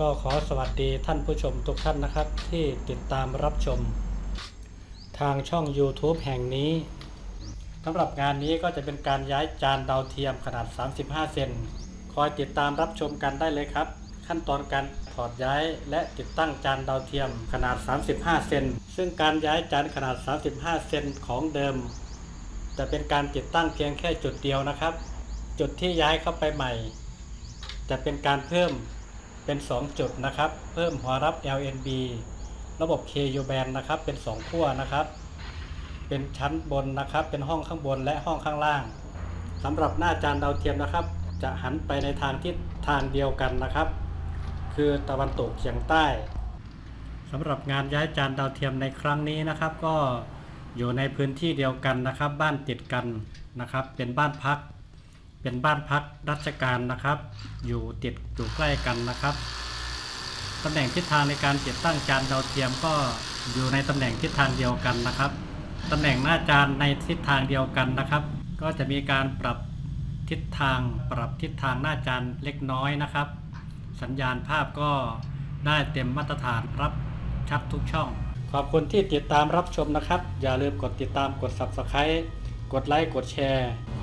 ก็ขอสวัสดีท่านผู้ชมทุกท่านนะครับ ที่ติดตามรับชม ทางช่อง YouTube แห่งนี้สำหรับงานนี้ก็จะเป็นการย้ายจานดาวเทียมขนาด 35 เซนคอยติดตามรับชมกันได้เลยครับ ขั้นตอนการถอดย้ายและติดตั้งจานดาวเทียมขนาด 35 เซนซึ่งการย้ายจานขนาด 35 เซนของเดิม จะเป็นการติดตั้งเพียงแค่จุดเดียวนะครับ จุดที่ย้ายเข้าไปใหม่ จะเป็นการเพิ่ม เป็น 2 จุดนะครับ เพิ่มหัวรับ LNB ระบบ KU band นะครับ เป็น 2 ขั้วนะครับ เป็นชั้นบนนะครับ เป็นห้องข้างบนและห้องข้างล่างสำหรับหน้าจานดาวเทียมนะครับ จะหันไปในทางทิศทางเดียวกันนะครับ คือตะวันตกเฉียงใต้สำหรับงานย้ายจานดาวเทียมในครั้งนี้นะครับ ก็อยู่ในพื้นที่เดียวกันนะครับ บ้านติดกันนะครับ เป็นบ้านพัก เป็นบ้านพักราชการนะครับ อยู่ติดอยู่ใกล้กันนะครับตำแหน่งทิศทางในการติดตั้งจานดาวเทียมก็อยู่ในตำแหน่งทิศทางเดียวกันนะครับตำแหน่งหน้าจานในทิศทางเดียวกันนะครับ ก็จะมีการปรับทิศทางปรับทิศทางหน้าจานเล็กน้อยนะครับ สัญญาณภาพก็ได้เต็มมาตรฐานรับชัดทุกช่อง ขอบคุณที่ติดตามรับชมนะครับ อย่าลืมกดติดตามกด Subscribe กดไลค์กดแชร์